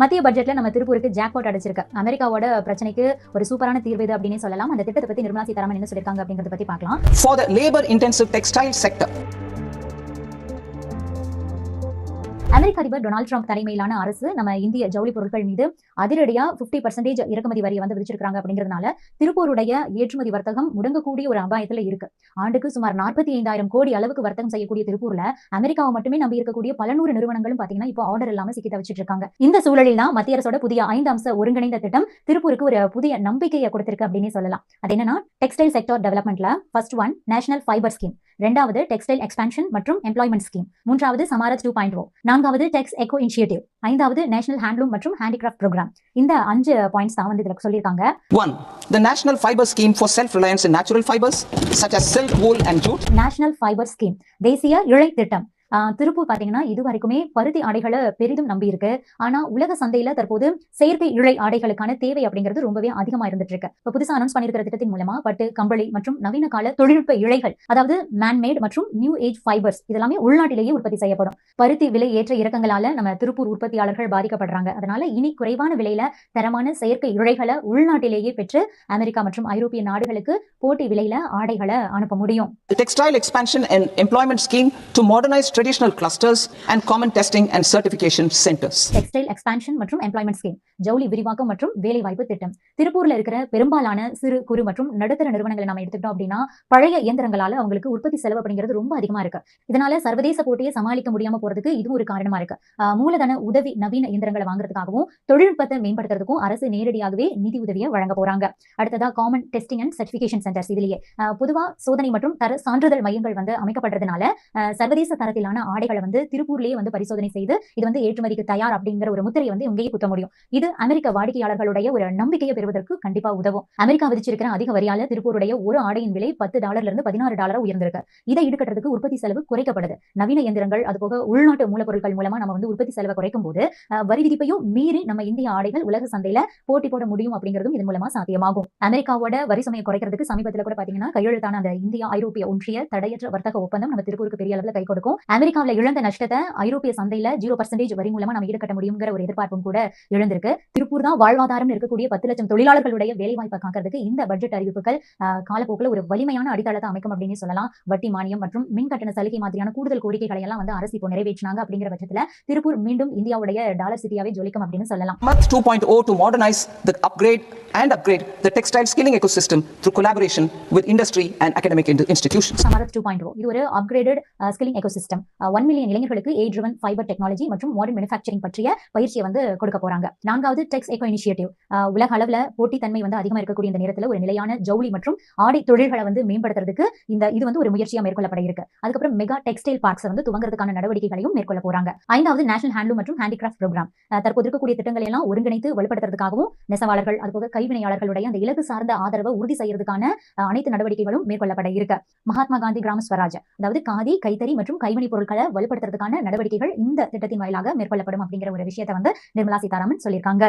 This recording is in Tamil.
மத்திய பட்ஜெட்ல நம்ம திருப்பூருக்கு ஜாக்பாட் அடிச்சிருக்கு. அமெரிக்காவோட பிரச்சனைக்கு ஒரு சூப்பரான தீர்வு இது அப்படின்னு சொல்லலாம். அந்த திட்டத்தை பத்தி நிர்மலா சீதாராமன் என்ன சொல்லியிருக்காங்க அப்படிங்கறத பத்தி பார்க்கலாம். For the labour intensive textile sector. அமெரிக்க அதிபர் டொனால்ட் ட்ரம்ப் தலைமையிலான அரசு நம்ம இந்திய ஜவுளி பொருட்கள் மீது அதிரடியா 50% பர்சன்டேஜ் இறக்குமதி வரியை வந்து விதிச்சிருக்காங்க அப்படிங்கிறதுனால திருப்பூருடைய ஏற்றுமதி வர்த்தகம் முடங்கக்கூடிய ஒரு அபாயத்துல இருக்கு. ஆண்டுக்கு சுமார் நாற்பத்தி ஐந்தாயிரம் கோடி அளவுக்கு வர்த்தகம் செய்யக்கூடிய திருப்பூர்ல அமெரிக்காவை மட்டுமே நம்பி இருக்கக்கூடிய பல நூறு நிறுவனங்களும் பாத்தீங்கன்னா இப்போ ஆர்டர் இல்லாம சிக்கி தவிச்சிட்டு இருக்காங்க. இந்த சூழலில் தான் மத்திய அரசோட புதிய ஐந்து அம்ச ஒருங்கிணைந்த திட்டம் திருப்பூருக்கு ஒரு புதிய நம்பிக்கையை கொடுத்திருக்கு அப்படின்னு சொல்லலாம். அது என்னன்னா textile sector டெவலப்மெண்ட்ல first one national fibre scheme ரெண்டாவது டெக்ஸ்டைல் எக்ஸ்பான்ஷன் மற்றும் எம்ப்ளாய்மெண்ட் ஸ்கீம். மூன்றாவது சமாரத் டூ பாயிண்ட் நான்காவது டெக்ஸ் எக்கோ இனிஷியேட்டிவ். ஐந்தாவது நேஷனல் ஹேண்ட்லூம் மற்றும் ஹேண்டிகிராஃப்ட் ப்ரோக்ராம். இந்த அஞ்சு பாயிண்ட்ஸ் தான் வந்து இதுல சொல்லியிருக்காங்க. One, the National Fiber Scheme for Self-Reliance in Natural Fibers, such as silk, wool, and jute. National fibre scheme. தேசிய இழை திட்டம் திருப்பூர் பாத்தீங்கன்னா இது வரைக்குமே பருத்தி ஆடைகளை பெரிதும் நம்பி இருக்கு ஆனா உலக சந்தையில தற்போது செயற்கை இழை ஆடைகளுக்கான தேவை அப்படிங்கிறது ரொம்பவே அதிகமா இருந்துட்டு இருக்கு இப்ப புதுசா அனௌன்ஸ் பண்ணிருக்கிற திட்டத்தின் மூலமா பட்டு கம்பளி மற்றும் நவீன கால தொழில்நுட்ப இழைகள் அதாவது மேன்மேட் மற்றும் நியூ ஏஜ் ஃபைபர்ஸ் இதெல்லாமே உள்நாட்டிலேயே உற்பத்தி செய்யப்படும். பருத்தி விலை ஏற்ற இறக்கங்களால நம்ம திருப்பூர் உற்பத்தியாளர்கள் பாதிக்கப்படுறாங்க. அதனால இனி குறைவான விலையில தரமான செயற்கை இழைகளை உள்நாட்டிலேயே பெற்று அமெரிக்கா மற்றும் ஐரோப்பிய நாடுகளுக்கு போட்டி விலையில ஆடைகளை அனுப்ப முடியும். Textile expansion and employment scheme to modernise traditional clusters and common testing and certification centers. Textile expansion மற்றும் எம்ப்ளாய்மெண்ட் ஸ்கீம் ஜவுளி விரிவாக்கம் மற்றும் வேலைவாய்ப்பு திட்டம். திருப்பூர்ல இருக்கிற பெரும்பாலான சிறு குறு மற்றும் நடுத்தர நிறுவனங்களை நம்ம எடுத்துக்கிட்டோம் அப்படின்னா பழைய இயந்திரங்களால அவங்களுக்கு உற்பத்தி செலவு அப்படிங்கிறது ரொம்ப அதிகமா இருக்கு. இதனால சர்வதேச போட்டியை சமாளிக்க முடியாம போறதுக்கு இது ஒரு காரணமா இருக்கு. மூலதன உதவி நவீன இயந்திரங்களை வாங்குறதுக்காகவும் தொழில்நுட்பத்தை மேம்படுத்துறதுக்கும் அரசு நேரடியாகவே நிதி உதவியை வழங்க போறாங்க. அடுத்ததா common testing and certification centres இதுலயே. பொதுவா சோதனை மற்றும் தர சான்றிதழ் மையங்கள் வந்து அமைக்கப்படுறதுனால சர்வதேச தரத்திலான மாதிரியான ஆடைகளை வந்து திருப்பூர்லயே வந்து பரிசோதனை செய்து இது வந்து ஏற்றுமதிக்கு தயார் அப்படிங்கிற ஒரு முத்திரையை வந்து இங்கேயே குத்த முடியும். இது அமெரிக்க வாடிக்கையாளர்களுடைய ஒரு நம்பிக்கையை பெறுவதற்கு கண்டிப்பா உதவும். அமெரிக்கா விதிச்சிருக்கிற அதிக வரியால திருப்பூருடைய ஒரு ஆடையின் விலை பத்து டாலர்ல இருந்து பதினாறு டாலரா உயர்ந்திருக்கு. இதை ஈடுகட்டுறதுக்கு உற்பத்தி செலவு குறைக்கப்படுது. நவீன இயந்திரங்கள் அது போக உள்நாட்டு மூலப்பொருட்கள் மூலமா நம்ம வந்து உற்பத்தி செலவை குறைக்கும் போது வரி விதிப்பையும் மீறி நம்ம இந்திய ஆடைகள் உலக சந்தையில போட்டி போட முடியும் அப்படிங்கிறதும் இதன் மூலமா சாத்தியமாகும். அமெரிக்காவோட வரி சுமையை குறைக்கிறதுக்கு சமீபத்தில் கூட பாத்தீங்கன்னா கையெழுத்தான அந்த இந்தியா ஐரோப்பிய ஒன்றிய தடையற்ற வர்த்தக ஒப்பந்தம் நம்ம திருப்பூருக்கு பெரிய அளவில் கை கொடுக்கும் அமெரிக்காவில் இழந்த நஷ்டத்தை ஐரோப்பிய சந்தையில ஜீரோ பர்சன்டேஜ் வரி மூலமா நம்ம ஈடுகட்ட முடியுங்கிற ஒரு எதிர்பார்ப்பும் கூட எழுந்திருக்கு திருப்பூர் தான் வாழ்வாதாரம் இருக்கக்கூடிய பத்து லட்சம் தொழிலாளர்களுடைய வேலைவாய்ப்பை காக்கிறதுக்கு இந்த பட்ஜெட் அறிவிப்புகள் காலப்போக்கில் ஒரு வலிமையான அடித்தளத்தை அமைக்கும் அப்படின்னு சொல்லலாம். வட்டி மானியம் மற்றும் மின் கட்டண சலுகை மாதிரியான கூடுதல் கோரிக்கைகளை எல்லாம் வந்து அரசு இப்போ நிறைவேற்றினாங்க அப்படிங்கிற பட்சத்துல திருப்பூர் மீண்டும் இந்தியாவுடைய டாலர் சிட்டியாவே ஜொலிக்கும் அப்படின்னு சொல்லலாம். Month 2.0 to modernize the upgrade and upgrade the textile skilling ecosystem through collaboration with industry and academic in- institutions. Two point இது ஒரு upgraded skilling ecosystem one million இளைஞர்களுக்கு ஏ ட்ரிவன் ஃபைபர் டெக்னாலஜி மற்றும் மாடர்ன் மேனுஃபேக்சரிங் பற்றிய பயிற்சியை வந்து கொடுக்க போறாங்க. நான்காவது டெக்ஸ் எக்கோ இனிஷியேட்டிவ் உலக அளவில் போட்டித்தன்மை வந்து அதிகமாக இருக்கக்கூடிய இந்த நேரத்தில் ஒரு நிலையான ஜவுளி மற்றும் ஆடை தொழில்களை வந்து மேம்படுத்துறதுக்கு இந்த இது வந்து ஒரு முயற்சியாக மேற்கொள்ளப்பட இருக்கு அதுக்கப்புறம் மெகா டெக்ஸ்டைல் பார்க்ஸ் வந்து துவங்குறதுக்கான நடவடிக்கைகளையும் மேற்கொள்ள போறாங்க. ஐந்தாவது நேஷனல் ஹேண்ட்லூம் மற்றும் ஹேண்டிகிராஃப்ட் ப்ரோக்ராம் தற்போது இருக்கக்கூடிய திட்டங்களை எல்லாம் ஒருங்கிணைத்து வலுப்படுத்துறதுக்காகவும் நெசவாளர்கள் அதுபோக கைவினையாளர்களுடைய அந்த இலக்கு சார்ந்த ஆதரவை உறுதி செய்யறதுக்கான அனைத்து நடவடிக்கைகளும் மேற்கொள்ளப்பட இருக்கு மகாத்மா காந்தி கிராம ஸ்வராஜ் அதாவது காதி கைத்தறி மற்றும் கைவினை பொருட்களை வலுப்படுத்துறதுக்கான நடவடிக்கைகள் இந்த திட்டத்தின் வாயிலாக மேற்கொள்ளப்படும் அப்படிங்கிற ஒரு விஷயத்தை வந்து நிர்மலா சீதாராமன் சொல்லியிருக்காங்க.